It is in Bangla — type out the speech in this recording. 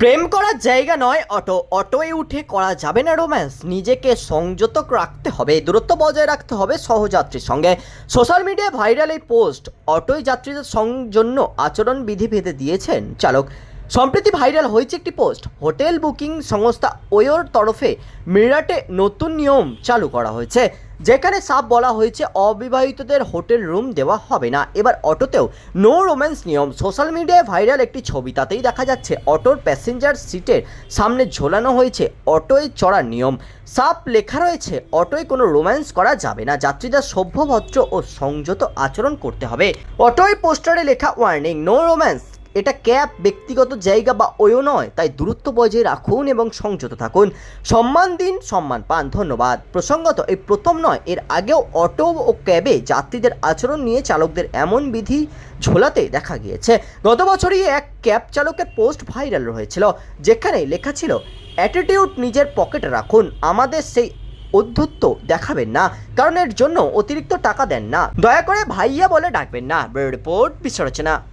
প্রেম করার জায়গা নয়, অটো। অটোয় উঠে করা যাবে না রোম্যান্স নিজেকে সংযত রাখতে হবে, দূরত্ব বজায় রাখতে হবে সহযাত্রীর সঙ্গে। সোশ্যাল মিডিয়ায় ভাইরাল এই পোস্ট অটোয় যাত্রীদের জন্য আচরণ বিধি বেঁধে দিয়েছেন চালক। সম্প্রতি ভাইরাল হয়েছে একটি পোস্ট হোটেল বুকিং সংস্থা ওয়োর তরফে মিরাটে নতুন নিয়ম চালু করা হয়েছে। যেখানে সাফ বলা হয়েছে, অবিবাহিতদের হোটেল রুম দেওয়া হবে না। এবার অটোতেও নো রোম্যান্স নিয়ম। সোশ্যাল মিডিয়ায় ভাইরাল একটি ছবি, তাতেই দেখা যাচ্ছে অটোর প্যাসেঞ্জার সিটের সামনে ঝোলানো হয়েছে অটোয় চড়ার নিয়ম। সাপ লেখা রয়েছে, অটোয় কোনো রোম্যান্স করা যাবে না। যাত্রীদের সভ্যভদ্র ও সংযত আচরণ করতে হবে। অটোয় পোস্টারে লেখা ওয়ার্নিং নো রোম্যান্স এটা ক্যাব ব্যক্তিগত জায়গা বা ওয়ো নয়। তাই দূরত্ব বজায় রাখুন এবং সংযত থাকুন। সম্মান দিন, সম্মান পান। ধন্যবাদ। প্রসঙ্গত, এই প্রথম নয়, এর আগেও অটো ও ক্যাবে যাত্রীদের আচরণ নিয়ে চালকদের এমন বিধি ঝোলাতে দেখা গিয়েছে। গত বছরই এক ক্যাব চালকের পোস্ট ভাইরাল হয়েছিল যেখানে লেখা ছিল, অ্যাটিটিউড নিজের পকেটে রাখুন। আমাদের সেই অধ্যত্ব দেখাবেন না। কারণ এর জন্য অতিরিক্ত টাকা দেন না। দয়া করে ভাইয়া বলে ডাকবেন না। রিপোর্ট বিশ্ব রচনা